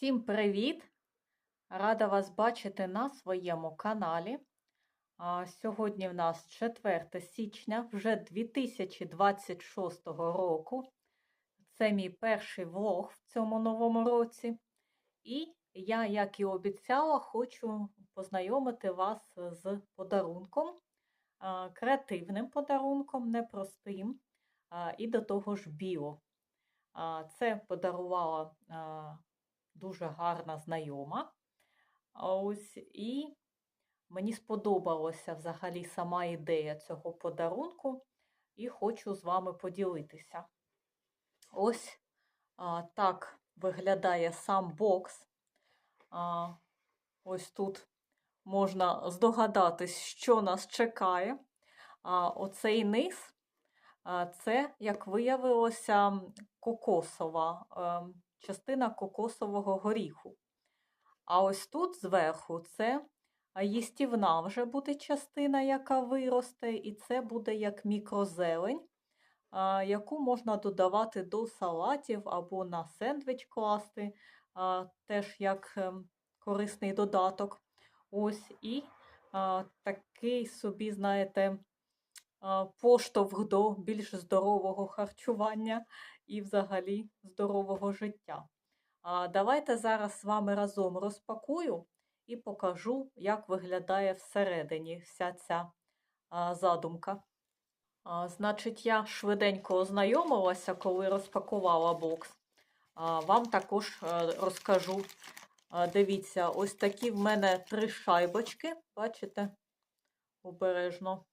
Всім привіт! Рада вас бачити на своєму каналі. Сьогодні в нас 4 січня, вже 2026 року. Це мій перший влог в цьому новому році. І я, як і обіцяла, хочу познайомити вас з подарунком, креативним подарунком, непростим, і до того ж біо. Це подарувала дуже гарна знайома. Ось і мені сподобалася взагалі сама ідея цього подарунку, і хочу з вами поділитися. Ось а, так виглядає сам бокс. А, Ось тут можна здогадатись, що нас чекає. А, Оцей низ це, як виявилося, кокосова ем, частина кокосового горіху. А ось тут зверху це їстівна вже буде частина, яка виросте, і це буде як мікрозелень, яку можна додавати до салатів або на сендвіч класти, теж як ем, корисний додаток. Ось і такий собі, знаєте, поштовх до більш здорового харчування і взагалі здорового життя. А давайте зараз з вами разом розпакую і покажу, як виглядає всередині вся ця задумка. А, Значить, я швиденько ознайомилася, коли розпакувала бокс. А, Вам також розкажу. Дивіться, ось такі в мене три шайбочки, бачите, обережно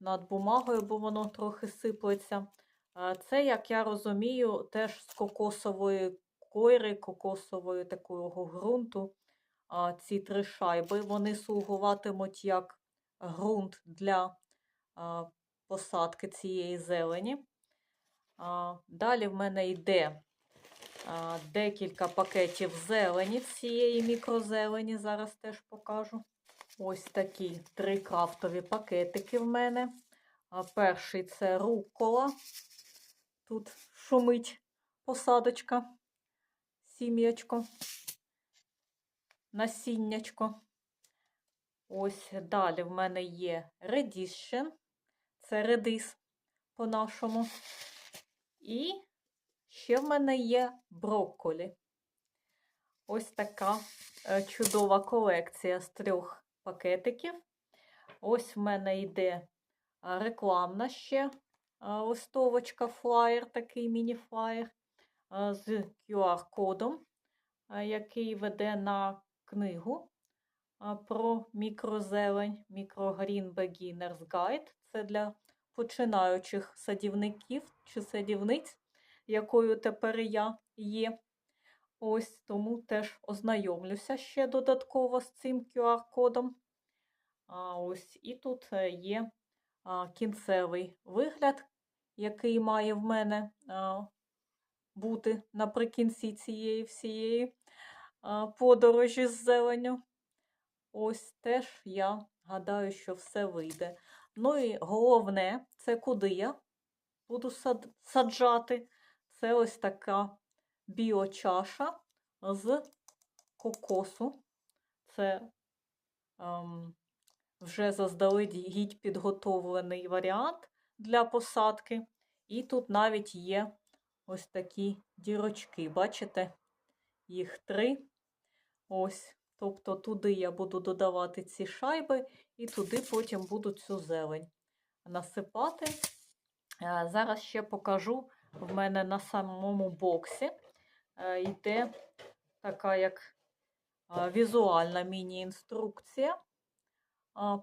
над бумагою, бо воно трохи сиплеться. Це, як я розумію, теж з кокосової койри, кокосової такого ґрунту. Ці три шайби вони слугуватимуть як ґрунт для посадки цієї зелені. Далі в мене йде декілька пакетів зелені цієї мікрозелені, зараз теж покажу. Ось такі три крафтові пакетики в мене. Перший це рукола. Тут шумить посадочка, сім'ячко, насіннячко. Ось далі в мене є редіщен, це редис по-нашому. І ще в мене є брокколі. Ось така е, чудова колекція з трьох пакетиків. Ось в мене йде рекламна ще листовочка, флаєр, такий міні-флаєр з QR-кодом, який веде на книгу про мікрозелень, Microgreen Beginner's Guide. Це для починаючих садівників чи садівниць, якою тепер я є. Ось тому теж ознайомлюся ще додатково з цим QR-кодом. Ось І тут е, є кінцевий вигляд, який має в мене бути наприкінці цієї всієї подорожі з зеленю. Ось теж я гадаю, що все вийде. Ну і головне, це куди я буду саджати. Це ось така біочаша з кокосу. Це ем, вже заздалегідь підготовлений варіант для посадки. І тут навіть є ось такі дірочки. Бачите? Їх три. Ось. Тобто туди я буду додавати ці шайби, і туди потім буду цю зелень насипати. Зараз ще покажу в мене на самому боксі. Е, йде така як візуальна міні-інструкція,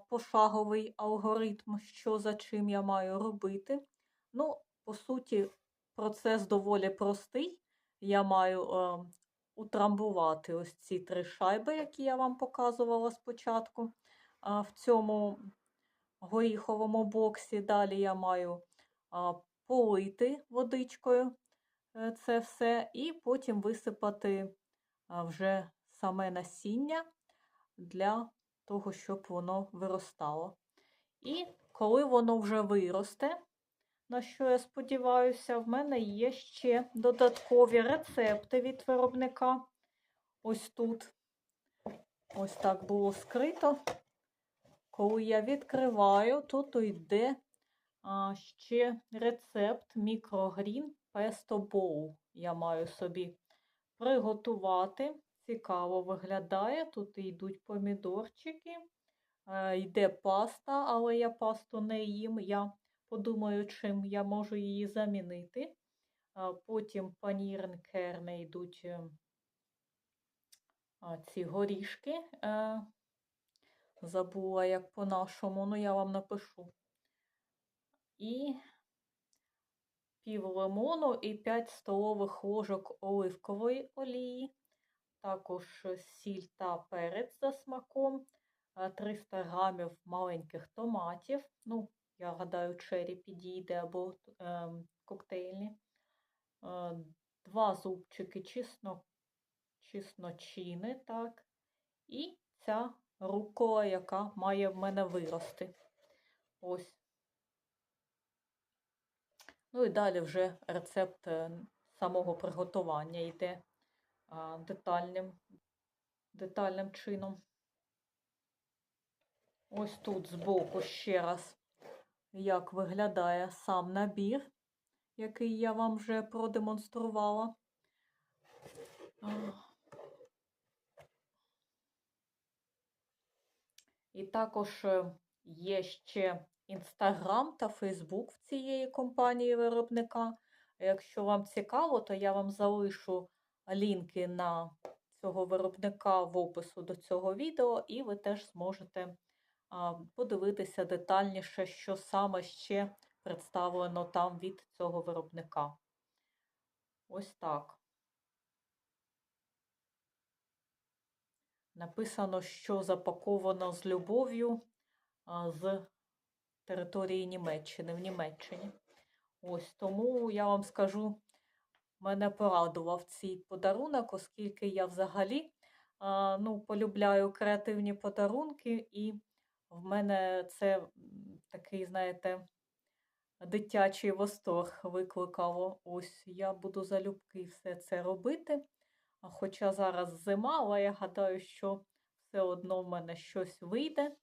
пошаговий алгоритм, що за чим я маю робити. Ну, по суті, процес доволі простий. Я маю е, утрамбувати ось ці три шайби, які я вам показувала спочатку. А в цьому горіховому боксі. Далі я маю а, полити водичкою е, це все, і потім висипати а, вже саме насіння для того, щоб воно виростало. І коли воно вже виросте, на що я сподіваюся, в мене є ще додаткові рецепти від виробника. ось тут. Ось так було скрито. Коли я відкриваю, тут йде ще рецепт мікрогрін песто боу. Я маю собі приготувати. Цікаво виглядає. Тут йдуть помідорчики, е, йде паста, але я пасту не їм. Я подумаю, чим я можу її замінити. Потім панірн керне йдуть е, ці горішки. Е, Забула, як по-нашому, ну я вам напишу. І пів лимону і 5 столових ложок оливкової олії, також сіль та перець за смаком, е, 300 грамів маленьких томатів. Ну, я гадаю, чері підійде або е, коктейльні. Е, Два зубчики чесно, чесночини, так. І ця рукола, яка має в мене вирости. Ось. Ну і далі вже рецепт е, самого приготування йде детальним, детальним чином. Ось тут збоку ще раз, як виглядає сам набір, який я вам вже продемонструвала. І також е, є ще Інстаграм та Фейсбук цієї компанії виробника. Якщо вам цікаво, то я вам залишу лінки на цього виробника в опису до цього відео, і ви теж зможете подивитися детальніше, що саме ще представлено там від цього виробника. Ось так. Написано, що запаковано з любов'ю з території Німеччини в Німеччині. Ось тому я вам скажу, мене порадував цей подарунок, оскільки я взагалі ну, полюбляю креативні подарунки, і в мене це такий, знаєте, дитячий восторг викликало. Ось я буду залюбки все це робити. Хоча зараз зима, але я гадаю, що все одно в мене щось вийде.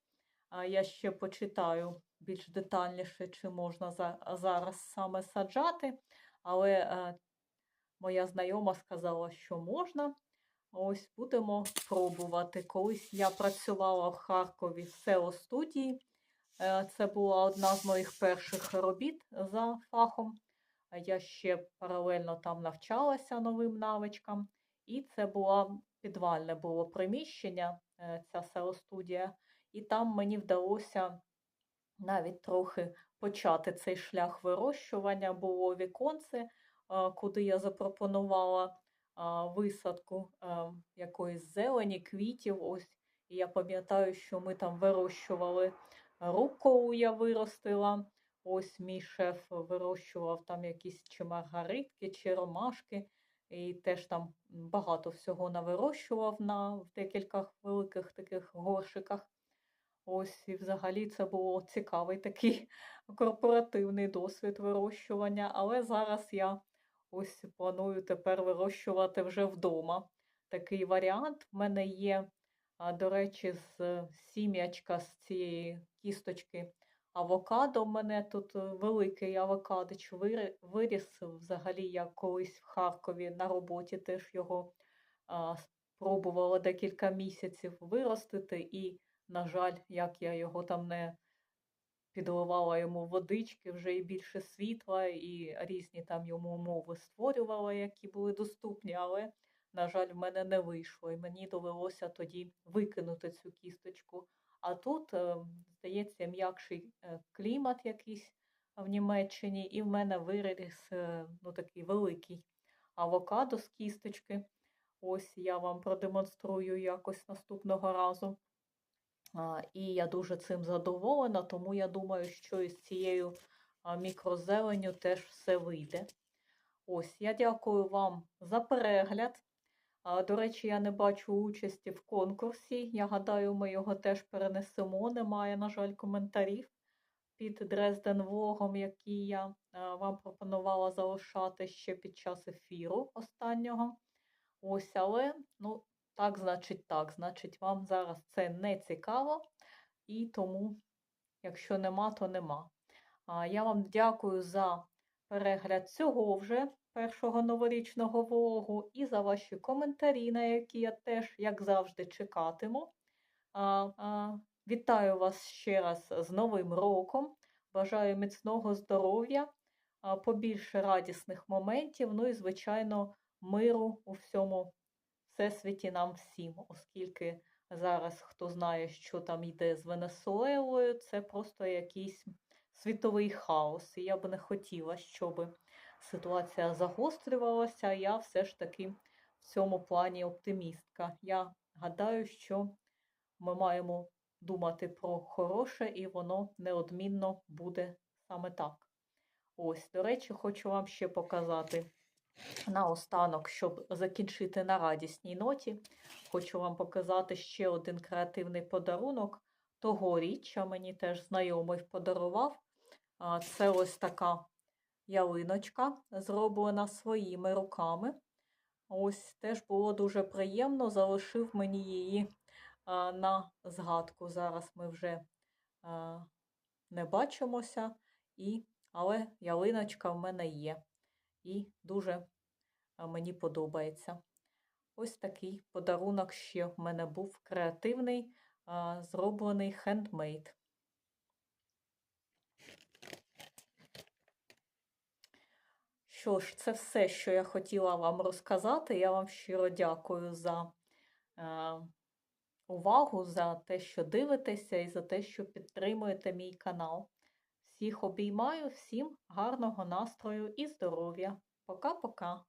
Я ще почитаю більш детальніше, чи можна зараз саме саджати. Але моя знайома сказала, що можна. Ось будемо пробувати. Колись я працювала в Харкові в SEO студії. Е, Це була одна з моїх перших робіт за фахом. Я ще паралельно там навчалася новим навичкам. І це було підвальне було приміщення, е, ця SEO-студія. І там мені вдалося навіть трохи почати цей шлях вирощування. Було віконце, куди я запропонувала висадку якоїсь зелені, квітів. Ось. І я пам'ятаю, що ми там вирощували руколу, я виростила. Ось мій шеф вирощував там якісь чи маргаритки, чи ромашки. І теж там багато всього навирощував на в декількох великих таких горшиках. Ось, і взагалі це було цікавий такий корпоративний досвід вирощування. Але зараз я ось планую тепер вирощувати вже вдома. Такий варіант. В мене є, до речі, з сім'ячка з цієї кісточки авокадо. У мене тут е, великий авокадич виріс. Взагалі, я колись в Харкові на роботі теж його спробувала декілька місяців виростити. І, на жаль, як я його там не підливала йому водички, вже і більше світла, і різні там йому умови створювала, які були доступні, але, на жаль, в мене не вийшло. І мені довелося тоді викинути цю кісточку. А тут, е, здається, м'якший е, клімат якийсь в Німеччині, і в мене виріс е, ну, такий великий авокадо з кісточки. Ось я вам продемонструю якось наступного разу. І я дуже цим задоволена, тому я думаю, що із цією а, мікрозеленю теж все вийде. Ось, я дякую вам за перегляд. До речі, я не бачу участі в конкурсі. Я гадаю, ми його теж перенесемо. Немає, на жаль, коментарів під Дрезден Влогом, який я вам пропонувала залишати ще під час ефіру останнього. Ось, але ну, так, значить так. Значить, вам зараз це не цікаво, і тому, якщо нема, то нема. А, Я вам дякую за перегляд цього вже першого новорічного влогу і за ваші коментарі, на які я теж, як завжди, чекатиму. А, а, Вітаю вас ще раз з Новим роком. Бажаю міцного здоров'я, побільше радісних моментів, ну і, звичайно, миру у всьому всесвіті нам всім, оскільки зараз хто знає, що там йде з Венесуелою, це просто якийсь світовий хаос. І я б не хотіла, щоб ситуація загострювалася. Я все ж таки в цьому плані оптимістка. Я гадаю, що ми маємо думати про хороше, і воно неодмінно буде саме так. Ось, до речі, хочу вам ще показати наостанок, щоб закінчити на радісній ноті. Хочу вам показати ще один креативний подарунок. Тогоріччя мені теж знайомий подарував. Це ось така ялиночка, зроблена своїми руками. Ось теж було дуже приємно, залишив мені її на згадку. Зараз ми вже не бачимося, і, але ялиночка в мене є. І дуже мені подобається. Ось такий подарунок ще в мене був креативний, зроблений хендмейд. Що ж, це все, що я хотіла вам розказати. Я вам щиро дякую за е, увагу, за те, що дивитеся, і за те, що підтримуєте мій канал. Всіх обіймаю, всім гарного настрою і здоров'я. Пока-пока!